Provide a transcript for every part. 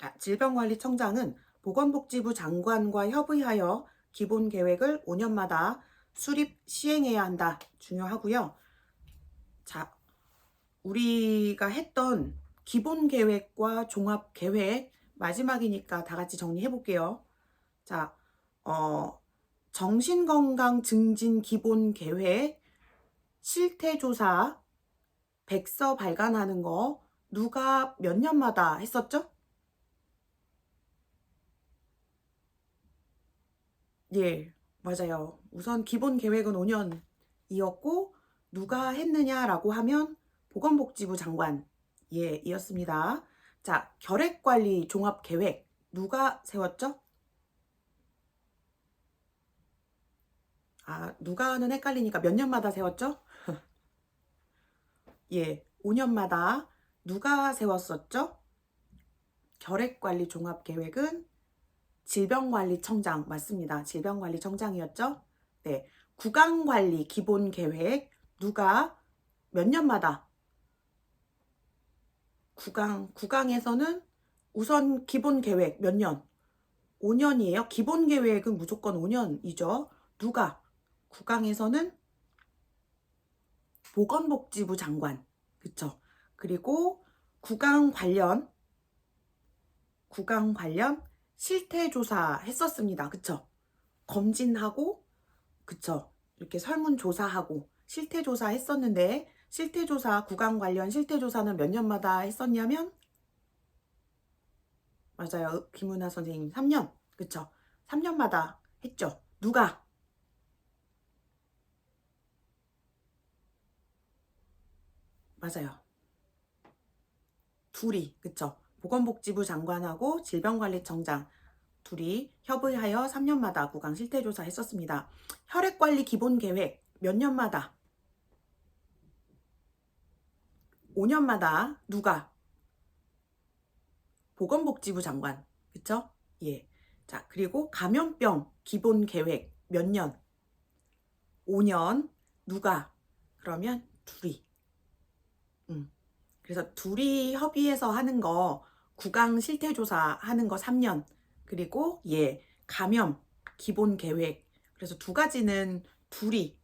자, 질병관리청장은 보건복지부 장관과 협의하여 기본 계획을 5년마다 수립 시행해야 한다. 중요하고요. 자, 우리가 했던 기본 계획과 종합 계획 마지막이니까 다 같이 정리해 볼게요. 자, 어, 정신건강 증진 기본 계획, 실태조사, 백서 발간하는 거 누가 몇 년마다 했었죠? 예, 맞아요. 우선 기본 계획은 5년이었고 누가 했느냐라고 하면 보건복지부 장관 예, 이었습니다. 자, 결핵관리 종합계획 누가 세웠죠? 아, 누가는 헷갈리니까 몇 년마다 세웠죠? 예, 5년마다 누가 세웠었죠? 결핵관리 종합계획은 질병관리청장 맞습니다. 질병관리청장이었죠? 네, 구강관리 기본 계획 누가 몇 년마다 구강 구강에서는 우선 기본 계획 몇 년? 5년이에요. 기본 계획은 무조건 5년이죠. 누가 구강에서는 보건복지부 장관. 그쵸? 그리고 구강 관련 구강 관련 실태조사 했었습니다. 그쵸? 검진하고 그쵸? 이렇게 설문조사하고 실태조사 했었는데 실태조사 구강 관련 실태조사는 몇 년마다 했었냐면 맞아요. 김은하 선생님 3년. 그쵸? 3년마다 했죠. 누가? 맞아요. 둘이, 그쵸? 보건복지부 장관하고 질병관리청장 둘이 협의하여 3년마다 구강 실태조사 했었습니다. 혈액관리 기본계획 몇 년마다? 5년마다 누가? 보건복지부 장관. 그쵸? 예. 자, 그리고 감염병 기본계획 몇 년? 5년. 누가? 그러면 둘이. 음. 그래서 둘이 협의해서 하는 거 구강 실태조사 하는 거 3년. 그리고 예, 감염 기본 계획. 그래서 두 가지는 둘이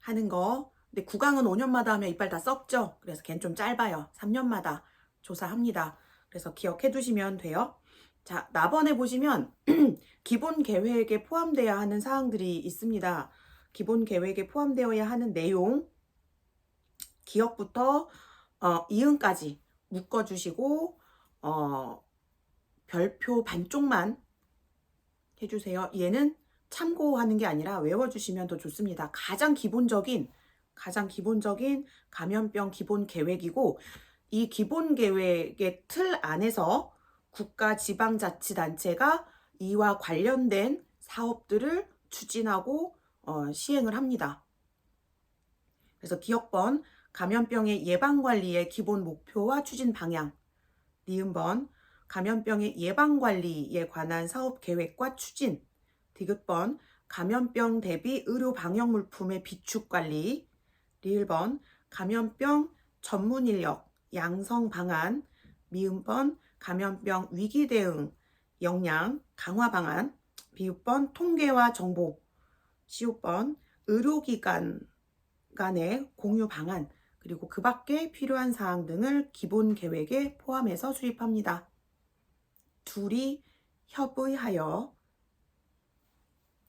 하는 거. 근데 구강은 5년마다 하면 이빨 다 썩죠. 그래서 걔는 좀 짧아요. 3년마다 조사합니다. 그래서 기억해 두시면 돼요. 자, 나번에 보시면 기본 계획에 포함되어야 하는 사항들이 있습니다. 기본 계획에 포함되어야 하는 내용 기억부터 어, 이응까지 묶어주시고 어, 별표 반쪽만 해주세요. 얘는 참고하는 게 아니라 외워주시면 더 좋습니다. 가장 기본적인 가장 기본적인 감염병 기본 계획이고 이 기본 계획의 틀 안에서 국가 지방자치단체가 이와 관련된 사업들을 추진하고 어, 시행을 합니다. 그래서 기억번 감염병의 예방관리의 기본 목표와 추진 방향 니은번 감염병의 예방관리에 관한 사업 계획과 추진. 디귿번 감염병 대비 의료 방역 물품의 비축 관리. 리을번 감염병 전문 인력 양성 방안. 미음번 감염병 위기 대응 역량 강화 방안. 비읍번 통계와 정보. 시옷번 의료기관 간의 공유 방안 그리고 그 밖에 필요한 사항 등을 기본 계획에 포함해서 수립합니다. 둘이 협의하여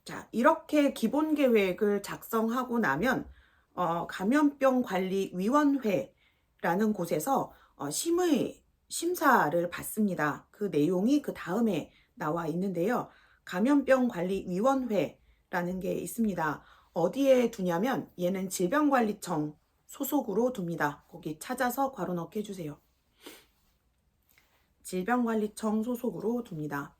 자 이렇게 기본 계획을 작성하고 나면 어, 감염병 관리 위원회라는 곳에서 어, 심의 심사를 받습니다. 그 내용이 그 다음에 나와 있는데요. 감염병 관리 위원회라는 게 있습니다. 어디에 두냐면 얘는 질병관리청 소속으로 둡니다. 거기 찾아서 괄호 넣게 해주세요. 질병관리청 소속으로 둡니다.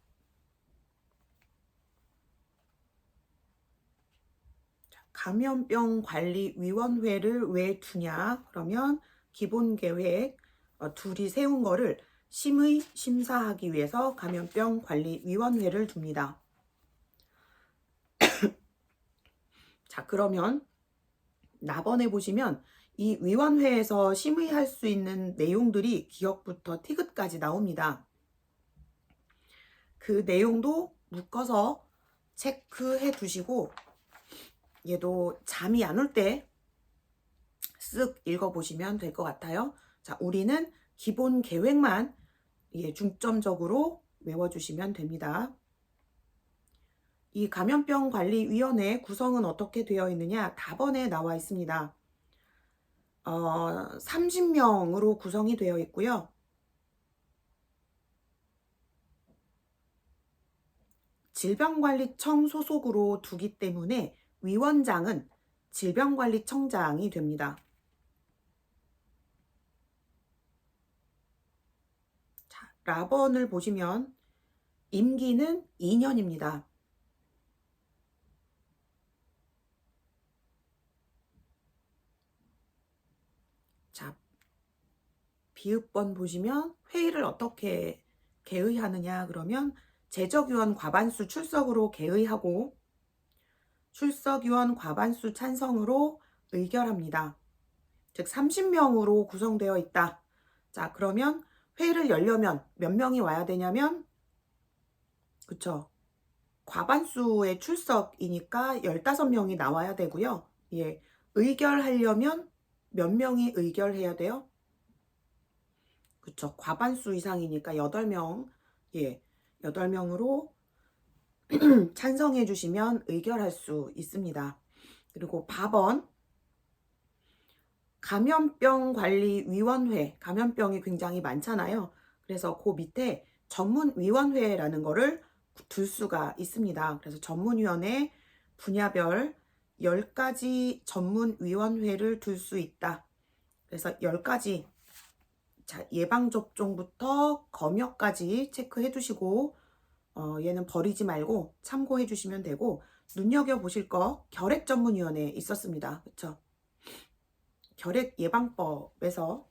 감염병 관리 위원회를 왜 두냐? 그러면 기본 계획 어, 둘이 세운 거를 심의 심사하기 위해서 감염병 관리 위원회를 둡니다. 자, 그러면 나번에 보시면 이 위원회에서 심의할 수 있는 내용들이 기억부터 티귿까지 나옵니다. 그 내용도 묶어서 체크해 두시고 얘도 잠이 안 올 때 쓱 읽어보시면 될 것 같아요. 자, 우리는 기본 계획만 예, 중점적으로 외워주시면 됩니다. 이 감염병 관리위원회 구성은 어떻게 되어 있느냐? 답원에 나와 있습니다. 어, 30명으로 구성이 되어 있고요. 질병관리청 소속으로 두기 때문에 위원장은 질병관리청장이 됩니다. 자, 라번을 보시면 임기는 2년입니다. 자, 비읍번 보시면 회의를 어떻게 개의하느냐 그러면 재적위원 과반수 출석으로 개의하고 출석위원 과반수 찬성으로 의결합니다. 즉 30명으로 구성되어 있다. 자, 그러면 회의를 열려면 몇 명이 와야 되냐면 그쵸? 과반수의 출석이니까 15명이 나와야 되고요. 예. 의결하려면 몇 명이 의결해야 돼요? 그쵸? 과반수 이상이니까 8명. 예. 8명으로 찬성해 주시면 의결할 수 있습니다. 그리고 밥원 감염병 관리 위원회 감염병이 굉장히 많잖아요. 그래서 그 밑에 전문위원회라는 거를 둘 수가 있습니다. 그래서 전문위원회 분야별 10가지 전문위원회를 둘 수 있다. 그래서 10가지 자, 예방접종부터 검역까지 체크해 두시고 어, 얘는 버리지 말고 참고해 주시면 되고 눈여겨보실 거 결핵 전문위원회 있었습니다. 그쵸? 결핵 예방법에서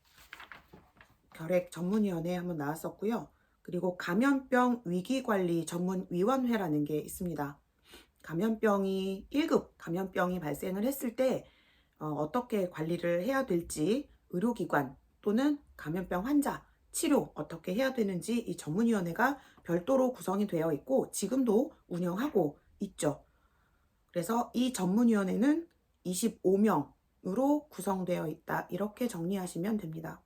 결핵 전문위원회 한번 나왔었고요. 그리고 감염병 위기관리 전문위원회라는 게 있습니다. 감염병이 1급 감염병이 발생을 했을 때 어, 떻게 관리를 해야 될지 의료기관 또는 감염병 환자 치료 어떻게 해야 되는지 이 전문위원회가 별도로 구성이 되어 있고 지금도 운영하고 있죠. 그래서 이 전문위원회는 25명으로 구성되어 있다. 이렇게 정리하시면 됩니다.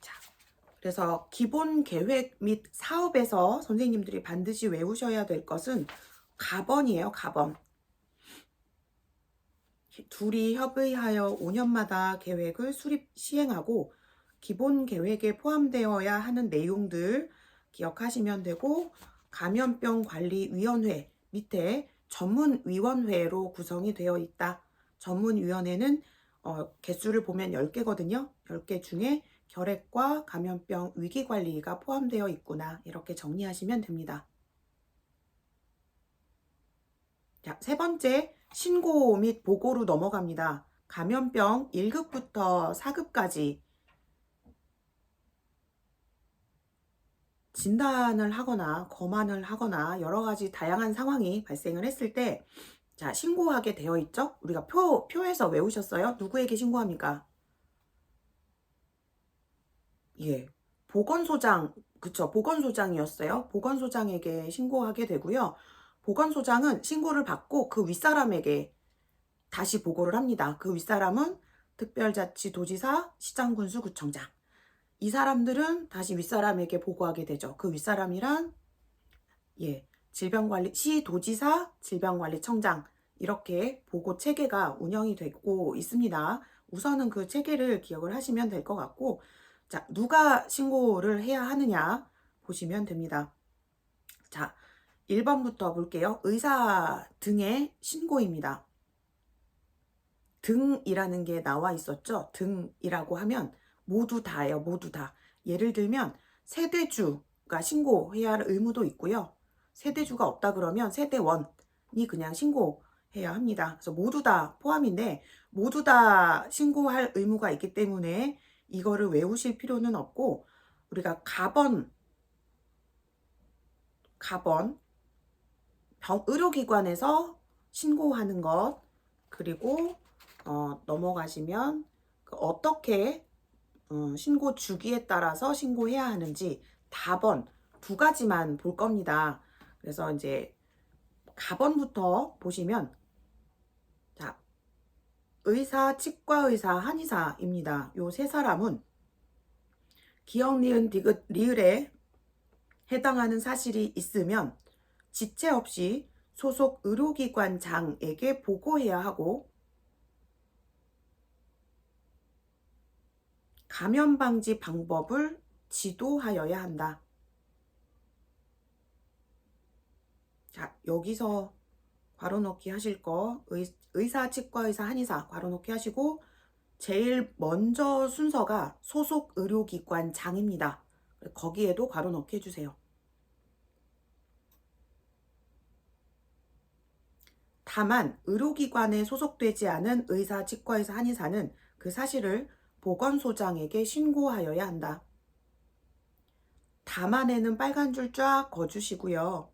자, 그래서 기본 계획 및 사업에서 선생님들이 반드시 외우셔야 될 것은 가번이에요, 가번. 둘이 협의하여 5년마다 계획을 수립 시행하고 기본 계획에 포함되어야 하는 내용들 기억하시면 되고 감염병 관리 위원회 밑에 전문 위원회로 구성이 되어 있다. 전문 위원회는 어, 개수를 보면 10개거든요. 10개 중에 결핵과 감염병 위기 관리가 포함되어 있구나. 이렇게 정리하시면 됩니다. 자, 세 번째, 신고 및 보고로 넘어갑니다. 감염병 1급부터 4급까지 진단을 하거나 검안을 하거나 여러 가지 다양한 상황이 발생을 했을 때 자, 신고하게 되어 있죠? 우리가 표, 표에서 외우셨어요? 누구에게 신고합니까? 예. 보건소장, 그쵸. 보건소장이었어요. 보건소장에게 신고하게 되고요. 보건소장은 신고를 받고 그 윗사람에게 다시 보고를 합니다. 그 윗사람은 특별자치도지사, 시장군수 구청장. 이 사람들은 다시 윗사람에게 보고하게 되죠. 그 윗사람이란 예, 질병관리 시 도지사, 질병관리청장 이렇게 보고 체계가 운영이 되고 있습니다. 우선은 그 체계를 기억을 하시면 될 것 같고 자, 누가 신고를 해야 하느냐 보시면 됩니다. 자, 1번부터 볼게요. 의사 등의 신고입니다. 등이라는 게 나와 있었죠. 등이라고 하면 모두 다예요. 모두 다. 예를 들면 세대주가 신고해야 할 의무도 있고요. 세대주가 없다 그러면 세대원이 그냥 신고해야 합니다. 그래서 모두 다 포함인데 모두 다 신고할 의무가 있기 때문에 이거를 외우실 필요는 없고 우리가 가번 가번 병, 의료기관에서 신고하는 것, 그리고 어, 넘어가시면 그 어떻게 어, 신고 주기에 따라서 신고해야 하는지 답원 두 가지만 볼 겁니다. 그래서 이제 가번부터 보시면 자 의사, 치과의사, 한의사입니다. 요 세 사람은 기억, 니은, 디귿, 리을에 해당하는 사실이 있으면 지체 없이 소속 의료기관 장에게 보고해야 하고 감염 방지 방법을 지도하여야 한다. 자, 여기서 괄호 넣기 하실 거 의, 의사, 치과 의사, 한의사 괄호 넣기 하시고 제일 먼저 순서가 소속 의료기관 장입니다. 거기에도 괄호 넣기 해주세요. 다만 의료기관에 소속되지 않은 의사, 치과의사, 한의사는 그 사실을 보건소장에게 신고하여야 한다. 다만에는 빨간 줄 쫙 거주시고요.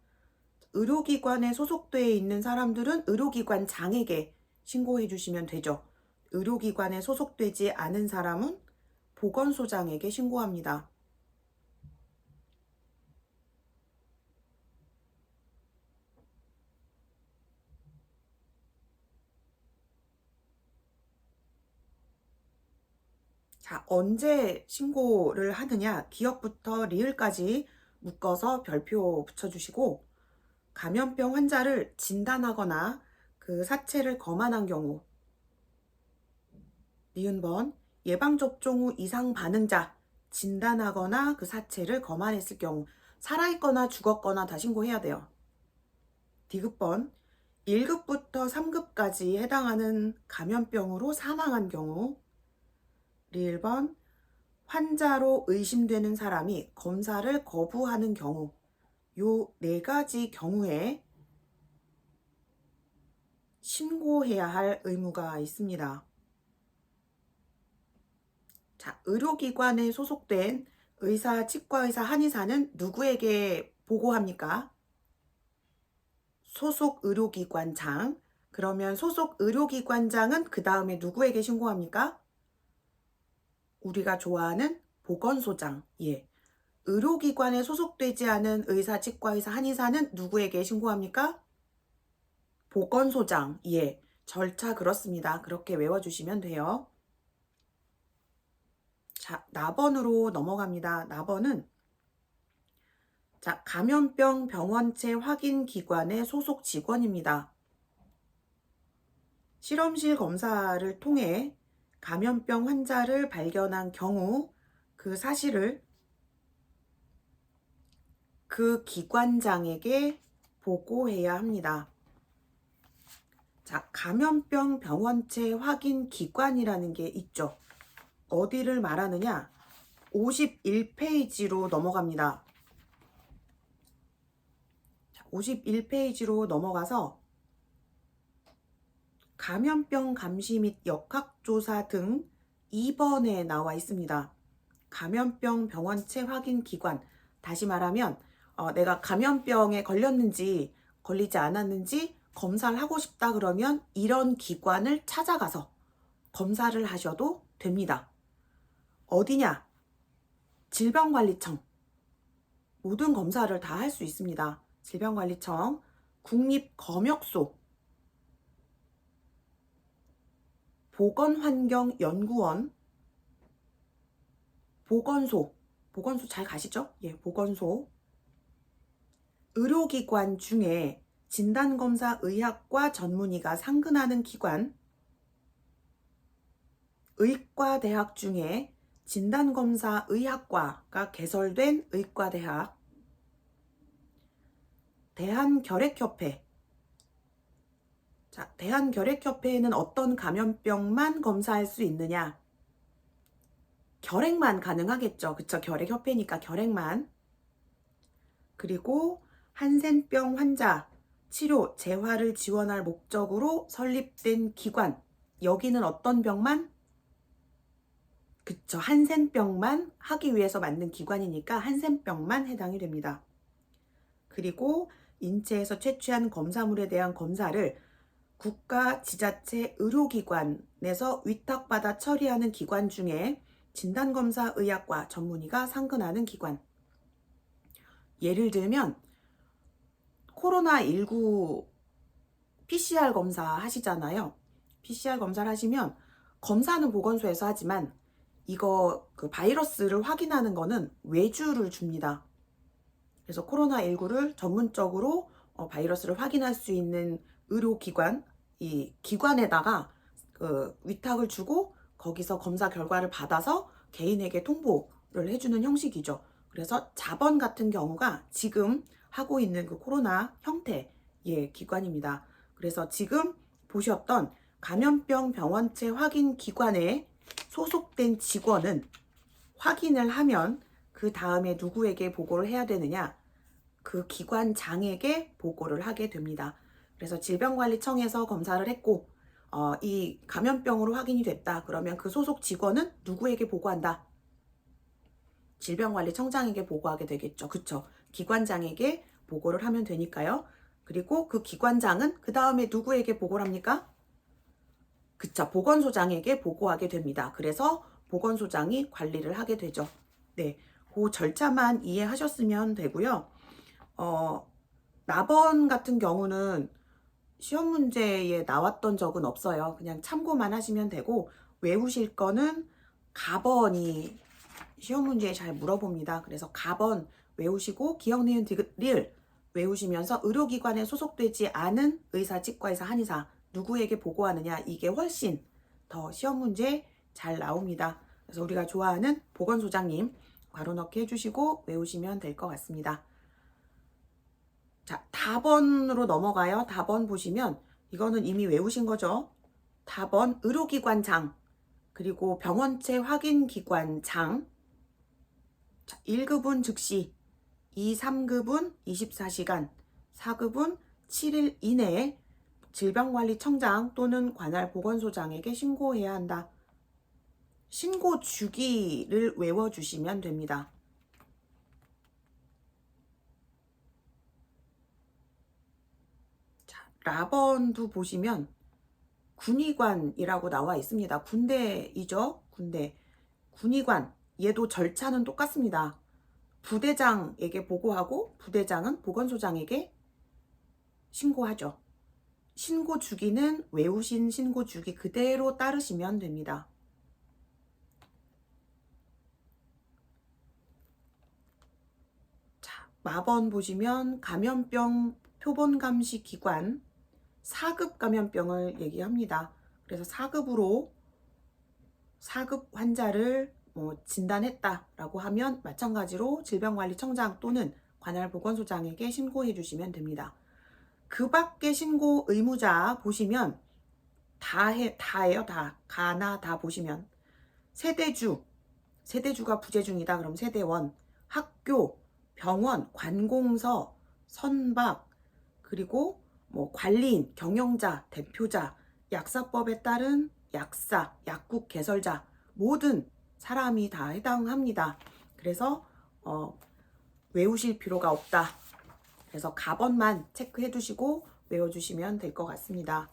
의료기관에 소속되어 있는 사람들은 의료기관장에게 신고해 주시면 되죠. 의료기관에 소속되지 않은 사람은 보건소장에게 신고합니다. 자, 언제 신고를 하느냐? 기억부터 리을까지 묶어서 별표 붙여주시고, 감염병 환자를 진단하거나 그 사체를 검안한 경우, 니은번, 예방접종 후 이상 반응자, 진단하거나 그 사체를 검안했을 경우, 살아있거나 죽었거나 다 신고해야 돼요. 디귿번, 1급부터 3급까지 해당하는 감염병으로 사망한 경우, 리을번 환자로 의심되는 사람이 검사를 거부하는 경우 요 네 가지 경우에 신고해야 할 의무가 있습니다. 자, 의료기관에 소속된 의사, 치과의사, 한의사는 누구에게 보고합니까? 소속 의료기관장. 그러면 소속 의료기관장은 그 다음에 누구에게 신고합니까? 우리가 좋아하는 보건소장, 예. 의료기관에 소속되지 않은 의사, 치과의사, 한의사는 누구에게 신고합니까? 보건소장, 예. 절차 그렇습니다. 그렇게 외워주시면 돼요. 자, 나번으로 넘어갑니다. 나번은 자, 감염병 병원체 확인 기관의 소속 직원입니다. 실험실 검사를 통해 감염병 환자를 발견한 경우 그 사실을 그 기관장에게 보고해야 합니다. 자, 감염병 병원체 확인 기관이라는 게 있죠. 어디를 말하느냐? 51페이지로 넘어갑니다. 51페이지로 넘어가서 감염병 감시 및 역학조사 등 2번에 나와 있습니다. 감염병 병원체 확인 기관. 다시 말하면 어, 내가 감염병에 걸렸는지 걸리지 않았는지 검사를 하고 싶다 그러면 이런 기관을 찾아가서 검사를 하셔도 됩니다. 어디냐? 질병관리청. 모든 검사를 다 할 수 있습니다. 질병관리청, 국립검역소, 보건환경연구원, 보건소, 보건소 잘 가시죠? 예, 보건소. 의료기관 중에 진단검사 의학과 전문의가 상근하는 기관, 의과대학 중에 진단검사 의학과가 개설된 의과대학, 대한결핵협회, 자, 대한결핵협회에는 어떤 감염병만 검사할 수 있느냐? 결핵만 가능하겠죠. 그쵸? 결핵협회니까 결핵만. 그리고 한센병 환자 치료, 재활을 지원할 목적으로 설립된 기관. 여기는 어떤 병만? 그쵸. 한센병만 하기 위해서 만든 기관이니까 한센병만 해당이 됩니다. 그리고 인체에서 채취한 검사물에 대한 검사를 국가 지자체 의료기관에서 위탁받아 처리하는 기관 중에 진단검사 의학과 전문의가 상근하는 기관. 예를 들면 코로나19 PCR 검사 하시잖아요. PCR 검사를 하시면 검사는 보건소에서 하지만 이거 그 바이러스를 확인하는 거는 외주를 줍니다. 그래서 코로나19를 전문적으로 어, 바이러스를 확인할 수 있는 의료기관, 이 기관에다가 그 위탁을 주고 거기서 검사 결과를 받아서 개인에게 통보를 해주는 형식이죠. 그래서 자번 같은 경우가 지금 하고 있는 그 코로나 형태의 기관입니다. 그래서 지금 보셨던 감염병 병원체 확인 기관에 소속된 직원은 확인을 하면 그 다음에 누구에게 보고를 해야 되느냐? 그 기관장에게 보고를 하게 됩니다. 그래서 질병관리청에서 검사를 했고, 어, 이 감염병으로 확인이 됐다. 그러면 그 소속 직원은 누구에게 보고한다? 질병관리청장에게 보고하게 되겠죠. 그쵸? 기관장에게 보고를 하면 되니까요. 그리고 그 기관장은 그 다음에 누구에게 보고를 합니까? 그쵸. 보건소장에게 보고하게 됩니다. 그래서 보건소장이 관리를 하게 되죠. 네. 그 절차만 이해하셨으면 되고요. 어, 나번 같은 경우는 시험 문제에 나왔던 적은 없어요. 그냥 참고만 하시면 되고, 외우실 거는 가번이 시험 문제에 잘 물어봅니다. 그래서 가번 외우시고, 기억, 니은, 디귿을 외우시면서 의료기관에 소속되지 않은 의사, 치과의사, 한의사, 누구에게 보고하느냐, 이게 훨씬 더 시험 문제 잘 나옵니다. 그래서 우리가 좋아하는 보건소장님 괄호 넣기 해주시고 외우시면 될 것 같습니다. 자, 답번으로 넘어가요. 답번 보시면 이거는 이미 외우신 거죠. 답번 의료기관장 그리고 병원체 확인기관장 자, 1급은 즉시 2, 3급은 24시간 4급은 7일 이내에 질병관리청장 또는 관할 보건소장에게 신고해야 한다. 신고 주기를 외워주시면 됩니다. 자, 라번도 보시면 군의관이라고 나와 있습니다. 군대이죠? 군대. 군의관. 얘도 절차는 똑같습니다. 부대장에게 보고하고 부대장은 보건소장에게 신고하죠. 신고 주기는 외우신 신고 주기 그대로 따르시면 됩니다. 자, 마번 보시면 감염병 표본 감시 기관 4급 감염병을 얘기합니다. 그래서 4급으로 4급 환자를 뭐 진단했다라고 하면 마찬가지로 질병관리청장 또는 관할 보건소장에게 신고해 주시면 됩니다. 그 밖에 신고 의무자 보시면 다 해, 다예요, 다. 가나 다 보시면. 세대주, 세대주가 부재 중이다. 그럼 세대원, 학교, 병원, 관공서, 선박, 그리고 뭐 관리인, 경영자, 대표자, 약사법에 따른 약사, 약국 개설자, 모든 사람이 다 해당합니다. 그래서 어, 외우실 필요가 없다. 그래서 가번만 체크해 두시고 외워주시면 될 것 같습니다.